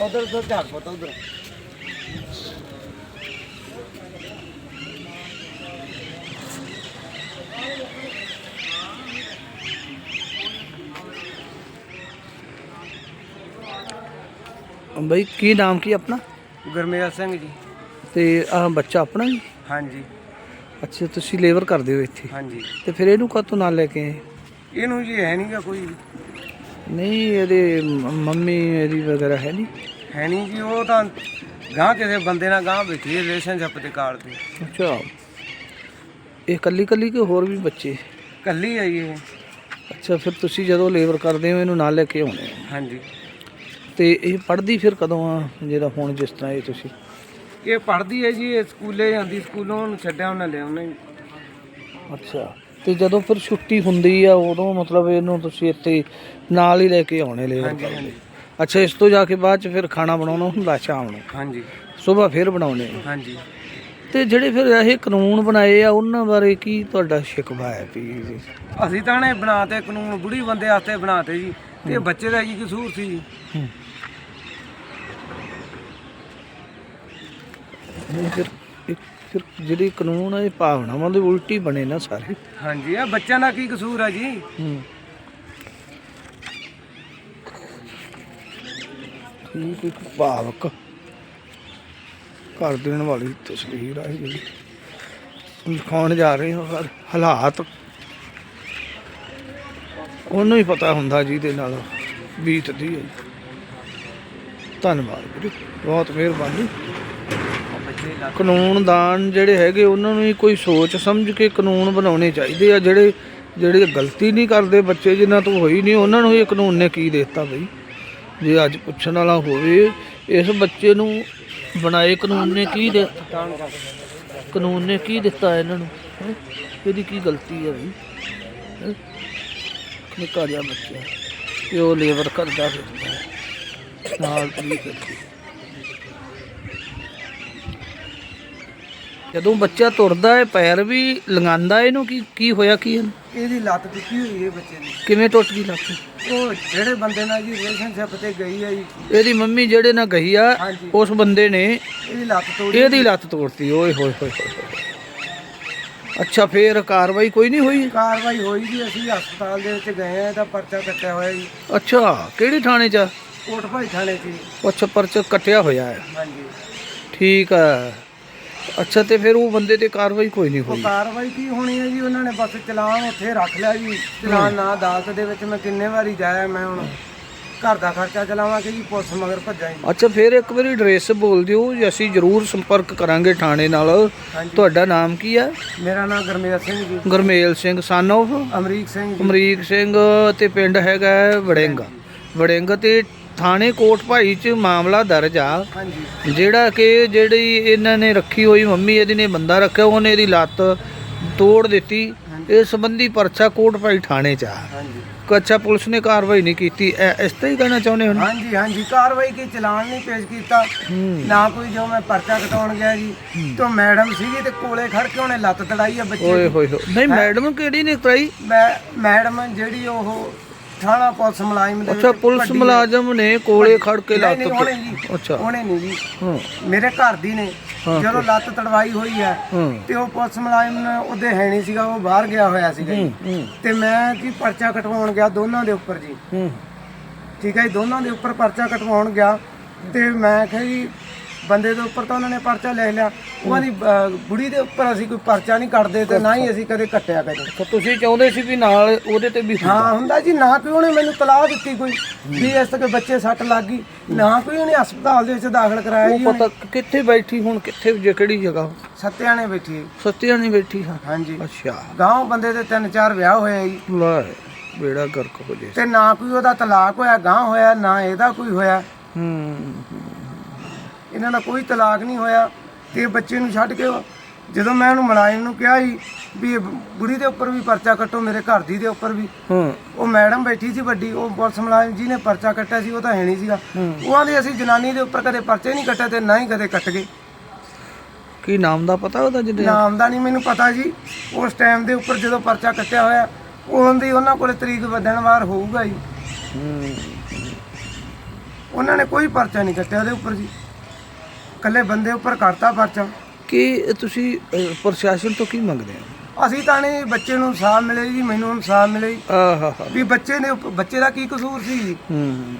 ਉਧਰ ਤੋਂ ਝਾਕ ਪੁੱਤ ਉਧਰ ਬਈ ਕੀ ਨਾਮ ਕੀ ਆਪਣਾ? ਗੁਰਮੇਲ ਸਿੰਘ ਜੀ। ਤੇ ਆ ਬੱਚਾ ਆਪਣਾ ਜੀ? ਹਾਂਜੀ। ਅੱਛਾ ਤੁਸੀਂ ਲੇਬਰ ਕਰਦੇ ਹੋ ਇੱਥੇ? ਹਾਂਜੀ। ਤੇ ਫਿਰ ਇਹਨੂੰ ਕਾਹਤੋਂ ਨਾਲ ਲੈ ਕੇ ਆਏ? ਇਹਨੂੰ ਜੀ ਹੈ ਨਹੀਂਗਾ ਕੋਈ ਨਹੀਂ ਇਹਦੇ ਮੰਮੀ ਇਹਦੀ ਵਗੈਰਾ ਹੈ ਨਹੀਂ। ਹੈ ਨਹੀਂ ਜੀ ਉਹ ਤਾਂ ਗਾਂ ਕਿਸੇ ਬੰਦੇ ਨਾਲ ਗਾਂ ਬੈਠੀ ਰਿਲੇਸ਼ਨਸ਼ਿਪ ਦੇ ਕਾਰਡ ਤੇ। ਅੱਛਾ। ਇਹ ਕੱਲੀ ਕੱਲੀ ਕਿ ਹੋਰ ਵੀ ਬੱਚੇ? ਕੱਲੀ ਆਈ ਇਹ। ਅੱਛਾ ਫਿਰ ਤੁਸੀਂ ਜਦੋਂ ਲੇਬਰ ਕਰਦੇ ਹੋ ਇਹਨੂੰ ਨਾਲ ਲੈ ਕੇ ਆਉਣੇ ਹੋ? ਹਾਂਜੀ। ਤੇ ਇਹ ਪੜ੍ਹਦੀ ਫਿਰ ਕਦੋਂ ਆ ਜਿਹੜਾ ਹੁਣ ਜਿਸ ਤਰ੍ਹਾਂ ਇਹ ਤੁਸੀਂ? ਇਹ ਪੜ੍ਹਦੀ ਹੈ ਜੀ ਇਹ ਸਕੂਲੇ ਜਾਂਦੀ ਸਕੂਲੋਂ ਉਹਨੂੰ ਛੱਡਿਆ ਉਹਨਾਂ ਲੈ ਉਹਨੇ ਅੱਛਾ। ਤੇ ਜਦੋਂ ਫਿਰ ਛੁੱਟੀ ਹੁੰਦੀ ਆ ਉਦੋਂ ਮਤਲਬ ਇਹਨੂੰ ਤੁਸੀਂ ਇੱਥੇ ਨਾਲ ਹੀ ਲੈ ਕੇ ਆਉਣੇ ਲੇਬਰ ਹਾਂਜੀ ਅੱਛਾ ਇਸ ਤੋਂ ਜਾ ਕੇ ਬਾਅਦ ਚ ਫਿਰ ਖਾਣਾ ਬਣਾਉਣਾ ਹੁੰਦਾ ਸ਼ਾਮ ਨੂੰ? ਹਾਂਜੀ। ਸਵੇਰ ਫਿਰ ਬਣਾਉਣੇ। ਹਾਂਜੀ। ਤੇ ਜਿਹੜੇ ਫਿਰ ਇਹ ਕਾਨੂੰਨ ਬਣਾਏ ਆ ਉਹਨਾਂ ਬਾਰੇ ਕੀ ਤੁਹਾਡਾ ਸ਼ਿਕਵਾ ਹੈ ਜੀ? ਅਸੀਂ ਤਾਂ ਨੇ ਬਣਾਤੇ ਕਾਨੂੰਨ ਬੁੜੀ ਬੰਦੇ ਵਾਸਤੇ ਬਣਾਤੇ ਜੀ। ਤੇ ਬੱਚੇ ਦਾ ਕੀ ਕਸੂਰ ਸੀ ਜੀ? ਹੂੰ। ਫਿਰ ਫਿਰ ਜਿਹੜੀ ਕਾਨੂੰਨ ਆ ਇਹ ਭਾਵਨਾਵਾਂ ਦੇ ਉਲਟੀ ਬਣੇ ਨਾ ਸਾਰੇ। ਹਾਂਜੀ ਇਹ ਬੱਚਿਆਂ ਦਾ ਕੀ ਕਸੂਰ ਆ ਜੀ? ਹੂੰ। ਠੀਕ ਇੱਕ ਭਾਵਕ ਕਰ ਦੇਣ ਵਾਲੀ ਤਸਵੀਰ ਆ ਜਿਹੜੀ ਦਿਖਾਉਣ ਜਾ ਰਹੇ ਹਾਂ ਹਾਲਾਤ। ਉਹਨੂੰ ਹੀ ਪਤਾ ਹੁੰਦਾ ਜਿਹਦੇ ਨਾਲ ਬੀਤਦੀ ਹੈ। ਧੰਨਵਾਦ ਵੀਰੇ ਬਹੁਤ ਮਿਹਰਬਾਨੀ। ਕਾਨੂੰਨਦਾਨ ਜਿਹੜੇ ਹੈਗੇ, ਉਹਨਾਂ ਨੂੰ ਹੀ ਕੋਈ ਸੋਚ ਸਮਝ ਕੇ ਕਾਨੂੰਨ ਬਣਾਉਣੇ ਚਾਹੀਦੇ ਆ। ਜਿਹੜੇ ਜਿਹੜੇ ਗਲਤੀ ਨਹੀਂ ਕਰਦੇ ਬੱਚੇ, ਜਿਨ੍ਹਾਂ ਤੋਂ ਹੋਈ ਨਹੀਂ, ਉਹਨਾਂ ਨੂੰ ਇਹ ਕਾਨੂੰਨ ਨੇ ਕੀ ਦਿੱਤਾ ਬਈ? ਜੇ ਅੱਜ ਪੁੱਛਣ ਵਾਲਾ ਹੋਵੇ, ਇਸ ਬੱਚੇ ਨੂੰ ਬਣਾਏ ਕਾਨੂੰਨ ਨੇ ਕੀ ਦੇ ਕਾਨੂੰਨ ਨੇ ਕੀ ਦਿੱਤਾ ਇਹਨਾਂ ਨੂੰ? ਇਹਦੀ ਕੀ ਗਲਤੀ ਹੈ ਬਈ? ਹੈਂ? ਬੱਚਾ। ਇਹ ਉਹ ਲੇਬਰ ਕਰਦਾ ਫਿਰਦਾ। ਨਾਲ ਪਲੀ ਫਿਰਦੀ ਜਦੋਂ ਬੱਚਾ ਤੁਰਦਾ ਹੈ ਪੈਰ ਵੀ ਲੰਗਾਉਂਦਾ ਇਹਨੂੰ ਕੀ ਕੀ ਹੋਇਆ ਕੀ ਇਹਨੂੰ? ਇਹਦੀ ਲੱਤ ਟੁੱਟੀ ਹੋਈ ਹੈ ਬੱਚੇ ਦੀ। ਕਿਵੇਂ ਟੁੱਟ ਗਈ ਲੱਤ? ਉਹ ਜਿਹੜੇ ਬੰਦੇ ਨਾਲ ਜੀ ਰਿਲੇਸ਼ਨਸ਼ਿਪ ਤੇ ਗਈ ਹੈ ਜੀ। ਇਹਦੀ ਮੰਮੀ ਜਿਹੜੇ ਨਾਲ ਗਈ ਆ ਹਾਂਜੀ। ਉਸ ਬੰਦੇ ਨੇ ਇਹਦੀ ਲੱਤ ਤੋੜੀ। ਇਹਦੀ ਲੱਤ ਤੋੜਤੀ ਓਏ ਹੋਏ ਹੋਏ ਹੋਏ ਹੋਏ। ਅੱਛਾ ਫੇਰ ਕਾਰਵਾਈ ਕੋਈ ਨਹੀਂ ਹੋਈ? ਕਾਰਵਾਈ ਹੋਈ ਜੀ ਅਸੀਂ ਹਸਪਤਾਲ ਦੇ ਵਿੱਚ ਗਏ ਆ ਇਹਦਾ ਪਰਚਾ ਕੱਟਿਆ ਹੋਇਆ ਜੀ। ਅੱਛਾ ਕਿਹੜੀ ਥਾਣੇ 'ਚ? ਆ? ਕੋਟ ਭਾਈ ਥਾਣੇ 'ਚ ਜੀ। ਅੱਛਾ ਪਰਚਾ ਕੱਟਿਆ ਹੋਇਆ ਹੈ। ਹਾਂਜੀ। ਠੀਕ ਆ ਅੱਛਾ ਤੇ ਫਿਰ ਉਹ ਬੰਦੇ ਤੇ ਕਾਰਵਾਈ ਕੋਈ ਨਹੀਂ ਉਹ ਹੋਈ ਕਾਰਵਾਈ ਕੀ ਹੋਣੀ ਹੈ ਜੀ? ਉਹਨਾਂ ਨੇ ਬਸ ਚਲਾਨ ਉੱਥੇ ਰੱਖ ਲਿਆ ਜੀ। ਚਲਾਨ ਨਾ ਅਦਾਲਤ ਦੇ ਵਿੱਚ ਮੈਂ ਕਿੰਨੇ ਵਾਰੀ ਜਾਇਆ ਮੈਂ ਹੁਣ ਘਰ ਦਾ ਖਰਚਾ ਚਲਾਵਾਂਗੇ ਜੀ ਪੁਲਿਸ ਮਗਰ ਭੱਜਾਂ ਜੀ। ਅੱਛਾ ਫਿਰ ਇੱਕ ਵਾਰੀ ਐਡਰੈਸ ਬੋਲ ਦਿਓ ਜੀ ਅਸੀਂ ਜ਼ਰੂਰ ਸੰਪਰਕ ਕਰਾਂਗੇ ਥਾਣੇ ਨਾਲ। ਹਾਂਜੀ। ਤੁਹਾਡਾ ਨਾਮ ਕੀ ਹੈ? ਮੇਰਾ ਨਾਮ ਗਰਮੇਲ ਸਿੰਘ ਜੀ। ਗੁਰਮੇਲ ਸਿੰਘ ਸਨ of? ਅਮਰੀਕ ਸਿੰਘ ਜੀ। ਅਮਰੀਕ ਸਿੰਘ ਤੇ ਪਿੰਡ ਹੈਗਾ ਹੈ ਵੜਿੰਗ। ਵੜਿੰਗ ਤੇ ਥਾਣੇ ਕੋਟ ਭਾਈ ਚ ਮਾਮਲਾ ਦਰਜ ਆ। ਹਾਂਜੀ ਜਿਹੜਾ ਕਿ ਜਿਹੜੀ ਇਹਨਾਂ ਨੇ ਰੱਖੀ ਹੋਈ ਮੰਮੀ ਇਹਦੀ ਨੇ ਬੰਦਾ ਰੱਖਿਆ ਉਹਨੇ ਇਹਦੀ ਲੱਤ ਤੋੜ ਦਿੱਤੀ। ਇਸ ਸੰਬੰਧੀ ਪਰਚਾ ਕੋਟ ਭਾਈ ਥਾਣੇ ਚ ਆ। ਹਾਂਜੀ। ਅੱਛਾ ਪੁਲਿਸ ਨੇ ਕਾਰਵਾਈ ਨਹੀਂ ਕੀਤੀ। ਇਹ ਇਸ ਤੇ ਹੀ ਕਹਿਣਾ ਚਾਹੁੰਦੇ ਹੋ ਹਾਂਜੀ ਹਾਂਜੀ। ਕਾਰਵਾਈ ਕੀ? ਚਲਾਨ ਨਹੀਂ ਪੇਸ਼ ਕੀਤਾ। ਨਾ ਕੋਈ ਜੋ ਮੈਂ ਪਰਚਾ ਕਟਾਉਣ ਗਿਆ ਜੀ। ਤੋਂ ਮੈਡਮ ਸੀਗੀ ਤੇ ਕੋਲੇ ਖੜ ਕੇ ਉਹਨੇ ਲੱਤ ਤੜਾਈ ਆ ਬੱਚੇ ਓਏ ਦੀ। ਹੋਏ ਹੋਏ। ਨਹੀਂ ਮੈਡਮ ਕਿਹੜੀ ਨੇ ਕਰਾਈ ਮੈਂ ਮੈਡਮ ਜਿਹੜੀ ਉਹ ਥਾਣਾ ਪੁਲਿਸ ਮੁਲਾਜ਼ਮ ਦੇ ਅੱਛਾ ਵਿੱਚ ਪੁਲਿਸ ਵੱਡੀ- ਮੁਲਾਜ਼ਮ ਨੇ ਕੋਲੇ ਖੜ ਕੇ ਲੱਤ ਨਹੀਂ, ਨਹੀਂ, ਉਹਨੇ ਜੀ ਅੱਛਾ। ਉਹਨੇ ਨਹੀਂ ਜੀ। ਹਾਂ। ਮੇਰੇ ਘਰ ਦੀ ਨੇ ਹਾਂ। ਜਦੋਂ ਲੱਤ ਤੜਵਾਈ ਹੋਈ ਹੈ ਹਾਂ। ਤੇ ਉਹ ਪੁਲਿਸ ਮੁਲਾਜ਼ਮ ਨੇ ਉਹਦੇ ਹੈ ਨਹੀਂ ਸੀਗਾ ਉਹ ਬਾਹਰ ਗਿਆ ਹੋਇਆ ਸੀਗਾ ਜੀ। ਹੂੰ ਤੇ ਮੈਂ ਜੀ ਪਰਚਾ ਕਟਵਾਉਣ ਗਿਆ ਦੋਨਾਂ ਦੇ ਉੱਪਰ ਜੀ। ਹੂੰ। ਠੀਕ ਹੈ ਜੀ ਦੋਨਾਂ ਦੇ ਉੱਪਰ ਪਰਚਾ ਕਟਵਾਉਣ ਗਿਆ ਤੇ ਮੈਂ ਕਿਹਾ ਜੀ ਬੰਦੇ ਦੇ ਉੱਪਰ ਤਾਂ ਉਹਨਾਂ ਨੇ ਪਰਚਾ ਲਿਖ ਲਿਆ ਉਹਨਾਂ ਦੀ ਅਹ, ਬੁੜੀ ਦੇ ਉੱਪਰ ਅਸੀਂ ਕੋਈ ਪਰਚਾ ਨਹੀਂ ਕੱਟਦੇ ਤੇ ਨਾ ਹੀ ਅਸੀਂ ਕਦੇ ਕੱਟਿਆ ਕਦੇ। ਤਾਂ ਤੁਸੀਂ ਚਾਹੁੰਦੇ ਸੀ ਵੀ ਨਾਲ ਉਹਦੇ ਤੇ ਵੀ ਹਾਂ ਹੁੰਦਾ ਜੀ ਨਾ ਕੋਈ ਉਹਨੇ ਮੈਨੂੰ ਤਲਾਹ ਦਿੱਤੀ ਕੋਈ ਵੀ ਇਸ ਤੱਕ ਬੱਚੇ ਸੱਟ ਲੱਗ ਗਈ ਨਾ ਕੋਈ ਉਹਨੇ ਹਸਪਤਾਲ ਦੇ ਵਿੱਚ ਦਾਖਲ ਕਰਾਇਆ ਜੀ ਉਹ ਪਤਾ ਕਿੱਥੇ ਬੈਠੀ ਹੁਣ ਕਿੱਥੇ ਜੇ ਕਿਹੜੀ ਜਗ੍ਹਾ ਸੱਤਿਆਂ ਨੇ ਬੈਠੀ ਸੱਤਿਆ ਨਹੀਂ ਬੈਠੀ ਹਾਂ। ਹਾਂਜੀ। ਅੱਛਾ। ਗਾਂਵ ਬੰਦੇ ਦੇ ਤਿੰਨ ਚਾਰ ਵਿਆਹ ਹੋਏ ਜੀ। ਲੈ ਬੇੜਾ ਗਰਕ ਹੋ ਜੇ ਤੇ ਨਾ ਕੋਈ ਉਹਦਾ ਤਲਾਕ ਹੋਇਆ ਗਾਂ ਹੋਇਆ ਨਾ ਇਹਦਾ ਕੋਈ ਹੋਇਆ। ਹੂੰ। ਇਹਨਾਂ ਦਾ ਕੋਈ ਤਲਾਕ ਨਹੀਂ ਹੋਇਆ ਤੇ ਬੱਚੇ ਨੂੰ ਛੱਡ ਕੇ ਜਦੋਂ ਮੈਂ ਉਹਨੂੰ ਮੁਲਾਜ਼ਮ ਨੂੰ ਕਿਹਾ ਸੀ ਵੀ ਇਹ ਬੁੜੀ ਦੇ ਉੱਪਰ ਵੀ ਪਰਚਾ ਕੱਟੋ ਮੇਰੇ ਘਰ ਦੀ ਦੇ ਉੱਪਰ ਵੀ। ਹਾਂ। ਉਹ ਮੈਡਮ ਬੈਠੀ ਸੀ ਵੱਡੀ ਉਹ ਪੁਲਿਸ ਮੁਲਾਜ਼ਮ ਜੀ ਨੇ ਪਰਚਾ ਕੱਟਿਆ ਸੀ ਉਹ ਤਾਂ ਹੈ ਨਹੀਂ ਸੀਗਾ। ਉਹਾਂ ਦੇ ਅਸੀਂ ਜਨਾਨੀ ਦੇ ਉੱਪਰ ਕਦੇ ਪਰਚੇ ਨਹੀਂ ਕੱਟੇ ਤੇ ਨਾ ਹੀ ਕਦੇ ਕੱਟ ਗਏ। ਕੀ ਨਾਮ ਦਾ ਪਤਾ ਉਹਦਾ ਜਿਹਦੇ ਨਾਮ ਦਾ ਨਹੀਂ ਮੈਨੂੰ ਪਤਾ ਜੀ। ਉਸ ਟਾਈਮ ਦੇ ਉੱਪਰ ਜਦੋਂ ਪਰਚਾ ਕੱਟਿਆ ਹੋਇਆ ਉਹਦੀ ਉਹਨਾਂ ਕੋਲੇ ਤਰੀਕ ਵਧਣ ਵਾਰ ਹੋਊਗਾ ਜੀ। ਹੂੰ। ਉਹਨਾਂ ਨੇ ਕੋਈ ਪਰਚਾ ਨਹੀਂ ਕੱਟਿਆ ਉਹਦੇ ਉੱਪਰ ਜੀ। ਕੱਲੇ ਬੰਦੇ ਉੱਪਰ ਕਰਤਾ ਪਰਚਾ। ਕਿ ਤੁਸੀਂ ਅਹ, ਪ੍ਰਸ਼ਾਸਨ ਤੋਂ ਕੀ ਮੰਗਦੇ ਹੋ? ਅਸੀਂ ਤਾਂ ਨਹੀਂ ਬੱਚੇ ਨੂੰ ਇਨਸਾਫ ਮਿਲੇ ਜੀ ਮੈਨੂੰ ਇਨਸਾਫ ਮਿਲੇ ਜੀ। ਆਹਾ ਹਾ ਵੀ ਬੱਚੇ ਨੇ ਬੱਚੇ ਦਾ ਕੀ ਕਸੂਰ ਸੀ ਜੀ? ਹੂੰ।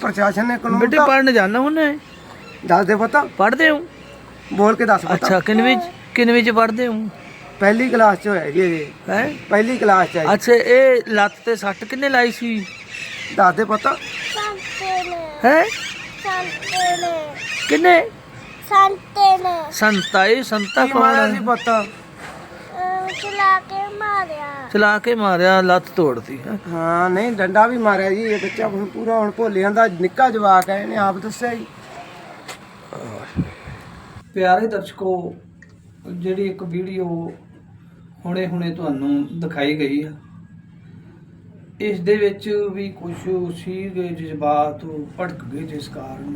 ਪ੍ਰਸ਼ਾਸਨ ਨੇ ਕਾਨੂੰਨ ਬੇਟੇ ਤਾਂ- ਪੜਨ ਜਾਣਾ ਹੁੰਨਾ ਦੱਸ ਦੇ ਪਤਾ। ਪੜਦੇ ਹੋ? ਬੋਲ ਕੇ ਦੱਸ ਪਤਾ। ਅੱਛਾ ਕਿੰਨਵੇਂ ਕਿੰਨਵੇਂ ਚ ਪੜਦੇ ਹੋ? ਪਹਿਲੀ ਕਲਾਸ ਚ ਹੋਇਆ ਜੀ ਇਹ। ਹੈ? ਪਹਿਲੀ ਕਲਾਸ ਚ ਹੈ ਜੀ। ਅੱਛਾ ਇਹ ਲੱਤ ਤੇ ਸੱਟ ਕਿੰਨੇ ਲਾਈ ਸੀ? ਦੱਸ ਦੇ ਪਤਾ ਹੈ? ਕਿੰਨੇ? ਸੰਤੇ ਨੇ ਸੰਤਾ ਇਹ ਸੰਤਾ ਕੀ ਕੌਣ ਮਾਰਿਆ ਸੀ ਹੈ ਪੁੱਤ? ਅਹ, ਚਲਾ ਕੇ ਮਾਰਿਆ। ਚਲਾ ਕੇ ਮਾਰਿਆ ਲੱਤ ਤੋੜਤੀ। ਹੈਂ। ਹਾਂ ਨਹੀਂ ਡੰਡਾ ਵੀ ਮਾਰਿਆ ਜੀ ਇਹ ਬੱਚਾ ਹੁਣ ਪੂਰਾ ਹੁਣ ਭੋਲਿਆਂ ਦਾ ਨਿੱਕਾ ਜਵਾਕ ਹੈ ਇਹਨੇ ਆਪ ਦੱਸਿਆ ਜੀ। ਪਿਆਰੇ ਦਰਸ਼ਕੋ ਜਿਹੜੀ ਇੱਕ ਵੀਡੀਓ ਹੁਣੇ ਹੁਣੇ ਤੁਹਾਨੂੰ ਦਿਖਾਈ ਗਈ ਆ ਇਸ ਦੇ ਵਿੱਚ ਵੀ ਕੁਝ ਸੀਗੇ ਜਜ਼ਬਾਤ ਭੜਕ ਗਏ ਜਿਸ ਕਾਰਨ।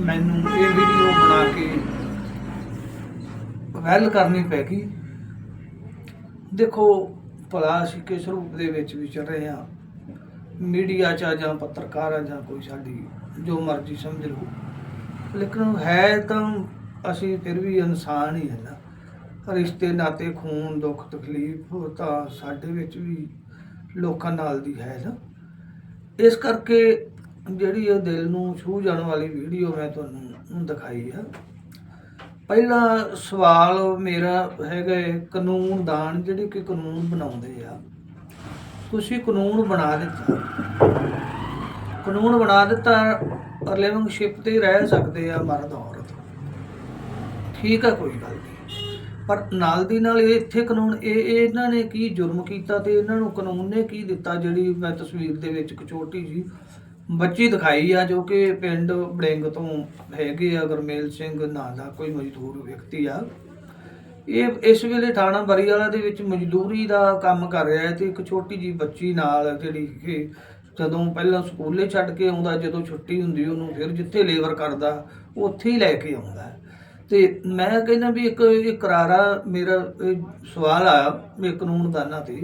ਮੈਨੂੰ ਇਹ ਵੀਡੀਓ ਬਣਾ ਕੇ ਵੈਲ ਕਰਨੀ ਪੈ ਗਈ। ਦੇਖੋ, ਭਲਾ ਅਸੀਂ ਕਿਸ ਰੂਪ ਦੇ ਵਿੱਚ ਵੀ ਵਿਚਰ ਰਹੇ ਹਾਂ। ਮੀਡੀਆ 'ਚ ਆ ਜਾਂ ਪੱਤਰਕਾਰ ਆ ਜਾਂ ਕੋਈ ਸਾਡੀ, ਜੋ ਮਰਜ਼ੀ ਸਮਝ ਲਓ। ਲੇਕਿਨ ਹੈ ਤਾਂ ਅਸੀਂ ਫਿਰ ਵੀ ਇਨਸਾਨ ਹੀ ਹੈ ਨਾ। ਰਿਸ਼ਤੇ, ਨਾਤੇ, ਖੂਨ, ਦੁੱਖ, ਤਕਲੀਫ ਤਾਂ ਸਾਡੇ ਵਿੱਚ ਵੀ ਲੋਕਾਂ ਨਾਲ ਦੀ ਹੈ ਨਾ। ਇਸ ਕਰਕੇ ਜਿਹੜੀ ਇਹ ਦਿਲ ਨੂੰ ਛੂਹ ਜਾਣ ਵਾਲੀ ਵੀਡੀਓ ਮੈਂ ਤੁਹਾਨੂੰ ਦਿਖਾਈ ਆ। ਪਹਿਲਾ ਸਵਾਲ ਮੇਰਾ ਹੈਗਾ ਹੈ ਕਾਨੂੰਨਦਾਨ ਜਿਹੜੇ ਕਿ ਕਾਨੂੰਨ ਬਣਾਉਂਦੇ ਆ। ਤੁਸੀਂ ਕਾਨੂੰਨ ਬਣਾ ਦਿੱਤਾ। ਕਾਨੂੰਨ ਬਣਾ ਦਿੱਤਾ ਰਿਲੇਸ਼ਨਸ਼ਿਪ ਤੇ ਰਹਿ ਸਕਦੇ ਆ ਮਰਦ ਔਰਤ। ਠੀਕ ਆ, ਕੋਈ ਗੱਲ ਨਹੀਂ। ਪਰ ਨਾਲ ਦੀ ਨਾਲ ਇਹ ਇੱਥੇ ਕਾਨੂੰਨ, ਇਹ ਇਹ ਇਹਨਾਂ ਨੇ ਕੀ ਜੁਰਮ ਕੀਤਾ ਤੇ ਇਹਨਾਂ ਨੂੰ ਕਾਨੂੰਨ ਨੇ ਕੀ ਦਿੱਤਾ, ਜਿਹੜੀ ਮੈਂ ਤਸਵੀਰ ਦੇ ਵਿੱਚ ਇੱਕ ਛੋਟੀ ਜੀ ਬੱਚੀ ਦਿਖਾਈ ਆ ਜੋ ਕਿ ਪਿੰਡ ਬੜਿੰਗ ਤੋਂ ਹੈਗੇ ਆ, ਗੁਰਮੇਲ ਸਿੰਘ ਨਾਂ ਦਾ ਕੋਈ ਮਜ਼ਦੂਰ ਵਿਅਕਤੀ ਆ ਇਹ ਇਸ ਵੇਲੇ ਥਾਣਾ ਬਰੀਵਾਲਾ ਦੇ ਵਿੱਚ ਮਜ਼ਦੂਰੀ ਦਾ ਕੰਮ ਕਰ ਰਿਹਾ ਹੈ ਤੇ ਇੱਕ ਛੋਟੀ ਜੀ ਬੱਚੀ ਨਾਲ ਜਿਹੜੀ ਕਿ ਜਦੋਂ ਪਹਿਲਾਂ ਸਕੂਲੇ ਛੱਡ ਕੇ ਆਉਂਦਾ, ਜਦੋਂ ਛੁੱਟੀ ਹੁੰਦੀ ਉਹਨੂੰ ਫਿਰ ਜਿੱਥੇ ਲੇਬਰ ਕਰਦਾ ਉੱਥੇ ਹੀ ਲੈ ਕੇ ਆਉਂਦਾ ਹੈ। ਤੇ ਮੈਂ ਕਹਿੰਦਾ ਵੀ ਇੱਕ ਇਹ ਕਰਾਰਾ ਮੇਰਾ ਇਹ ਸਵਾਲ ਆ ਵੀ ਕਾਨੂੰਨਦਾਨਾਂ ਤੇ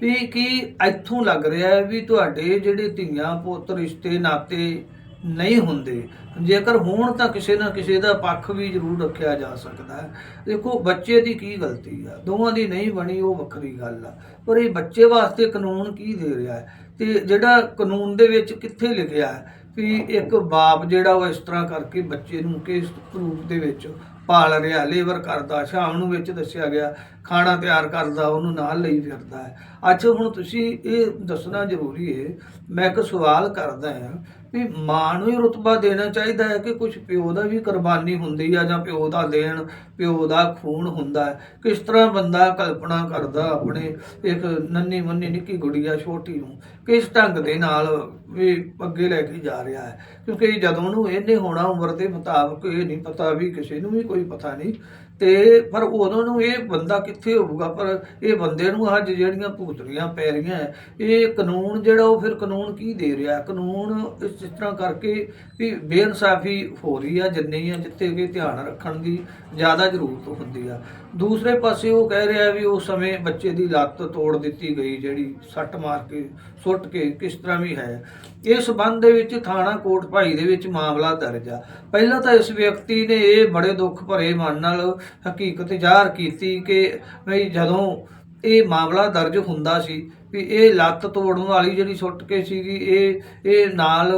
ਵੀ ਕੀ ਇੱਥੋਂ ਲੱਗ ਰਿਹਾ ਹੈ ਵੀ ਤੁਹਾਡੇ ਜਿਹੜੇ ਧੀਆਂ ਪੁੱਤ, ਰਿਸ਼ਤੇ, ਨਾਤੇ ਨਹੀਂ ਹੁੰਦੇ। ਜੇਕਰ ਹੋਣ ਤਾਂ ਕਿਸੇ ਨਾ ਕਿਸੇ ਦਾ ਪੱਖ ਵੀ ਜ਼ਰੂਰ ਰੱਖਿਆ ਜਾ ਸਕਦਾ ਹੈ। ਦੇਖੋ, ਬੱਚੇ ਦੀ ਕੀ ਗਲਤੀ ਆ? ਦੋਵਾਂ ਦੀ ਨਹੀਂ ਬਣੀ, ਉਹ ਵੱਖਰੀ ਗੱਲ ਆ। ਪਰ ਇਹ ਬੱਚੇ ਵਾਸਤੇ ਕਾਨੂੰਨ ਕੀ ਦੇ ਰਿਹਾ ਹੈ? ਤੇ ਜਿਹੜਾ ਕਾਨੂੰਨ ਦੇ ਵਿੱਚ ਕਿੱਥੇ ਲਿਖਿਆ ਹੈ ਵੀ ਇੱਕ ਬਾਪ ਜਿਹੜਾ ਉਹ ਇਸ ਤਰ੍ਹਾਂ ਕਰਕੇ ਬੱਚੇ ਨੂੰ ਕਿਸ ਰੂਪ ਦੇ ਵਿੱਚ ਪਾਲ ਰਿਹਾ, ਲੇਬਰ ਕਰਦਾ, ਸ਼ਾਮ ਨੂੰ ਵਿੱਚ ਦੱਸਿਆ ਗਿਆ, ਖਾਣਾ ਤਿਆਰ ਕਰਦਾ, ਉਹਨੂੰ ਨਾਲ ਲਈ ਫਿਰਦਾ ਹੈ। ਅੱਛਾ, ਹੁਣ ਤੁਸੀਂ ਇਹ ਦੱਸਣਾ ਜ਼ਰੂਰੀ ਹੈ, ਮੈਂ ਇੱਕ ਸਵਾਲ ਕਰਦਾ ਹਾਂ ਵੀ ਮਾਂ ਨੂੰ ਹੀ ਰੁਤਬਾ ਦੇਣਾ ਚਾਹੀਦਾ ਹੈ ਕਿ ਕੁਝ ਪਿਓ ਦਾ ਵੀ ਕੁਰਬਾਨੀ ਹੁੰਦੀ ਆ ਜਾਂ ਪਿਓ ਦਾ ਦੇਣ, ਪਿਓ ਦਾ ਖੂਨ ਹੁੰਦਾ ਹੈ। ਕਿਸ ਤਰ੍ਹਾਂ ਬੰਦਾ ਕਲਪਨਾ ਕਰਦਾ ਆਪਣੇ ਇੱਕ ਨੰਨੀ ਮੰਨੀ ਨਿੱਕੀ ਗੁੜੀਆ ਛੋਟੀ ਨੂੰ, ਕਿਸ ਢੰਗ ਦੇ ਨਾਲ ਵੀ ਅੱਗੇ ਲੈ ਕੇ ਜਾ ਰਿਹਾ ਹੈ? ਕਿਉਂਕਿ ਜਦੋਂ ਨੂੰ ਇਹਨੇ ਹੋਣਾ ਉਮਰ ਦੇ ਮੁਤਾਬਕ ਇਹ ਨਹੀਂ ਪਤਾ ਵੀ ਕਿਸੇ ਨੂੰ ਵੀ ਕੋਈ ਪਤਾ ਨਹੀਂ ਤੇ ਪਰ ਉਦੋਂ ਨੂੰ ਇਹ ਬੰਦਾ ਕਿੱਥੇ ਹੋਊਗਾ? ਪਰ ਇਹ ਬੰਦੇ ਨੂੰ ਅੱਜ ਜਿਹੜੀਆਂ ਭੂਤਰੀਆਂ ਪੈ ਰਹੀਆਂ, ਇਹ ਕਾਨੂੰਨ ਜਿਹੜਾ ਉਹ ਫਿਰ ਕਾਨੂੰਨ ਕੀ ਦੇ ਰਿਹਾ? ਕਾਨੂੰਨ ਇਸ ਤਰ੍ਹਾਂ ਕਰਕੇ ਵੀ ਬੇਇਨਸਾਫੀ ਹੋ ਰਹੀ ਆ, ਜਿੰਨੀ ਆ ਜਿੱਥੇ ਕਿ ਧਿਆਨ ਰੱਖਣ ਦੀ ਜ਼ਿਆਦਾ ਜ਼ਰੂਰਤ ਹੁੰਦੀ ਆ। ਦੂਸਰੇ ਪਾਸੇ ਉਹ ਕਹਿ ਰਿਹਾ ਵੀ ਉਸ ਸਮੇਂ ਬੱਚੇ ਦੀ ਲੱਤ ਤੋੜ ਦਿੱਤੀ ਗਈ, ਜਿਹੜੀ ਸੱਟ ਮਾਰ ਕੇ, ਸੁੱਟ ਕੇ ਕਿਸ ਤਰ੍ਹਾਂ ਵੀ ਹੈ। ਇਸ ਸਬੰਧ ਦੇ ਵਿੱਚ ਥਾਣਾ ਕੋਟ ਭਾਈ ਦੇ ਵਿੱਚ ਮਾਮਲਾ ਦਰਜ ਆ। ਪਹਿਲਾਂ ਤਾਂ ਇਸ ਵਿਅਕਤੀ ਨੇ ਇਹ ਬੜੇ ਦੁੱਖ ਭਰੇ ਮਨ ਨਾਲ ਹਕੀਕਤ ਜ਼ਾਹਰ ਕੀਤੀ ਕਿ ਵੀ ਜਦੋਂ ਇਹ ਮਾਮਲਾ ਦਰਜ ਹੁੰਦਾ ਸੀ ਵੀ ਇਹ ਲੱਤ ਤੋੜਨ ਵਾਲੀ ਜਿਹੜੀ ਸੁੱਟ ਕੇ ਸੀਗੀ, ਇਹ ਇਹ ਨਾਲ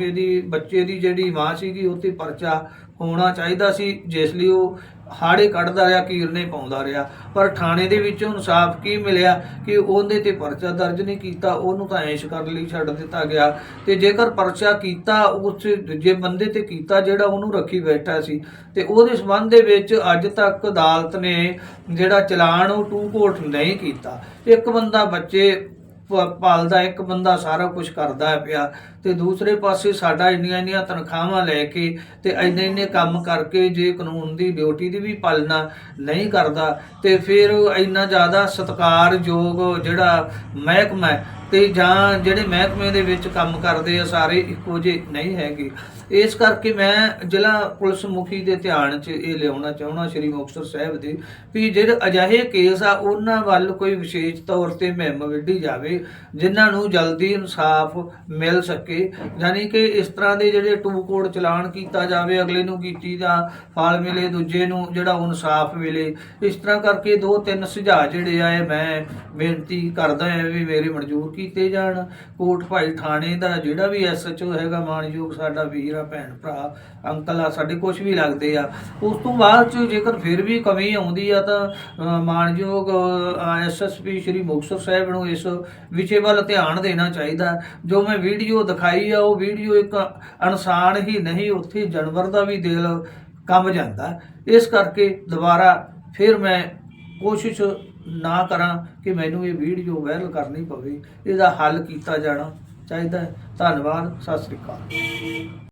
ਇਹਦੀ ਬੱਚੇ ਦੀ ਜਿਹੜੀ ਮਾਂ ਸੀਗੀ ਉੱਤੇ ਪਰਚਾ ਹੋਣਾ ਚਾਹੀਦਾ ਸੀ, ਜਿਸ ਲਈ ਉਹ ਹਾੜੇ ਕੱਢਦਾ ਰਿਹਾ ਕੀਰਨੇ ਪਾਉਂਦਾ ਰਿਹਾ। ਪਰ ਥਾਣੇ ਦੇ ਵਿੱਚ ਇਨਸਾਫ ਕੀ ਮਿਲਿਆ ਕਿ ਉਹਦੇ ਤੇ ਪਰਚਾ ਦਰਜ ਨਹੀਂ ਕੀਤਾ, ਉਹਨੂੰ ਤਾਂ ਐਸ਼ ਕਰਨ ਲਈ, ਛੱਡ ਦਿੱਤਾ ਗਿਆ। ਤੇ ਜੇਕਰ ਪਰਚਾ ਕੀਤਾ, ਉਸ ਦੂਜੇ ਬੰਦੇ ਤੇ ਕੀਤਾ ਜਿਹੜਾ ਉਹਨੂੰ ਰੱਖੀ ਬੈਠਾ ਸੀ। ਤੇ ਉਹਦੇ ਸਬੰਧ ਦੇ ਵਿੱਚ ਅੱਜ ਤੱਕ ਅਦਾਲਤ ਨੇ ਜਿਹੜਾ ਚਲਾਨ ਉਹ ਟੂ ਕੋਰਟ ਨਹੀਂ ਕੀਤਾ। ਇੱਕ ਬੰਦਾ ਬੱਚੇ, ਪ- ਪਾਲਦਾ, ਇੱਕ ਬੰਦਾ ਸਾਰਾ ਕੁਝ ਕਰਦਾ ਪਿਆ। ਤੇ ਦੂਸਰੇ ਪਾਸੇ ਸਾਡਾ ਇੰਨੀਆਂ ਇੰਨੀਆਂ ਤਨਖਾਹਾਂ ਲੈ ਕੇ ਤੇ ਇੰਨੇ ਇੰਨੇ ਕੰਮ ਕਰਕੇ ਜੇ ਕਾਨੂੰਨ ਦੀ ਡਿਊਟੀ ਦੀ ਵੀ ਪਾਲਣਾ ਨਹੀਂ ਕਰਦਾ ਤੇ ਫਿਰ ਇੰਨਾ ਜ਼ਿਆਦਾ ਸਤਿਕਾਰਯੋਗ ਜਿਹੜਾ ਮਹਿਕਮਾ ਹੈ ਤੇ ਜਾਂ ਜਿਹੜੇ ਮਹਿਕਮੇ ਦੇ ਵਿੱਚ ਕੰਮ ਕਰਦੇ ਆ ਸਾਰੇ ਇੱਕੋ ਜਿਹੇ ਨਹੀਂ ਹੈਗੇ। ਇਸ ਕਰਕੇ ਮੈਂ ਜ਼ਿਲ੍ਹਾ ਪੁਲਿਸ ਮੁਖੀ ਦੇ ਧਿਆਨ 'ਚ ਇਹ ਲਿਆਉਣਾ ਚਾਹੁੰਦਾ ਸ਼੍ਰੀ ਮੁਕਤਸਰ ਸਾਹਿਬ ਦੇ ਵੀ ਜਿਹੜੇ ਅਜਿਹੇ ਕੇਸ ਆ ਉਹਨਾਂ ਵੱਲ ਕੋਈ ਵਿਸ਼ੇਸ਼ ਤੌਰ ਤੇ ਮਹਿਮ ਵਿੱਢੀ ਜਾਵੇ, ਜਿਨ੍ਹਾਂ ਨੂੰ ਜਲਦੀ ਇਨਸਾਫ ਮਿਲ ਸਕੇ। ਯਾਨੀ ਕਿ ਇਸ ਤਰ੍ਹਾਂ ਦੇ ਜਿਹੜੇ ਟੂ ਕੋਡ ਚਲਾਨ ਕੀਤਾ ਜਾਵੇ ਅਗਲੇ ਨੂੰ ਕੀਤੀ ਦਾ ਫਲ ਮਿਲੇ ਦੂਜੇ ਨੂੰ ਜਿਹੜਾ ਇਨਸਾਫ ਮਿਲੇ ਇਸ ਤਰ੍ਹਾਂ ਕਰਕੇ ਦੋ ਤਿੰਨ ਸੁਝਾਅ ਜਿਹੜੇ ਆ ਮੈਂ ਬੇਨਤੀ ਕਰਦਾ ਹਾਂ ਵੀ ਮੇਰੇ ਮਨਜ਼ੂਰ ਕੀਤੇ ਜਾਣ। ਕੋਟ ਭਾਈ ਥਾਣੇ ਦਾ ਜਿਹੜਾ ਵੀ ਐਸਐਚਓ ਹੈਗਾ ਮਾਨਯੋਗ ਸਾਡਾ ਵੀਰ ਆ ਭੈਣ ਭਰਾ ਅੰਕਲ ਆ ਸਾਡੇ ਕੁਝ ਵੀ ਲੱਗਦੇ ਆ ਉਸ ਤੋਂ ਬਾਅਦ ਚ ਜੇਕਰ ਫਿਰ ਵੀ ਕਮੀ ਆਉਂਦੀ ਆ ਤਾਂ ਅ, ਮਾਨਯੋਗ ਐਸਐਸਪੀ ਸ਼੍ਰੀ ਮੁਕਤਸਰ ਸਾਹਿਬ ਨੂੰ ਇਸ ਵਿਸ਼ੇ ਵੱਲ ਧਿਆਨ ਦੇਣਾ ਚਾਹੀਦਾ। ਜੋ ਮੈਂ ਵੀਡੀਓ ਦਿਖਾਈ ਆ, ਉਹ ਵੀਡੀਓ ਇੱਕ ਇਨਸਾਨ ਹੀ ਨਹੀਂ, ਉੱਥੇ ਜਾਨਵਰ ਦਾ ਵੀ ਦਿਲ ਕੰਬ ਜਾਂਦਾ। ਇਸ ਕਰਕੇ ਦੁਬਾਰਾ ਫਿਰ ਮੈਂ ਕੋਸ਼ਿਸ਼ ਨਾ ਕਰਾਂ ਕਿ ਮੈਨੂੰ ਇਹ ਵੀਡੀਓ ਵਾਇਰਲ ਕਰਨੀ ਪਵੇ, ਇਹਦਾ ਹੱਲ ਕੀਤਾ ਜਾਣਾ ਚਾਹੀਦਾ ਧੰਨਵਾਦ, ਸਤਿ ਸ੍ਰੀ ਅਕਾਲ।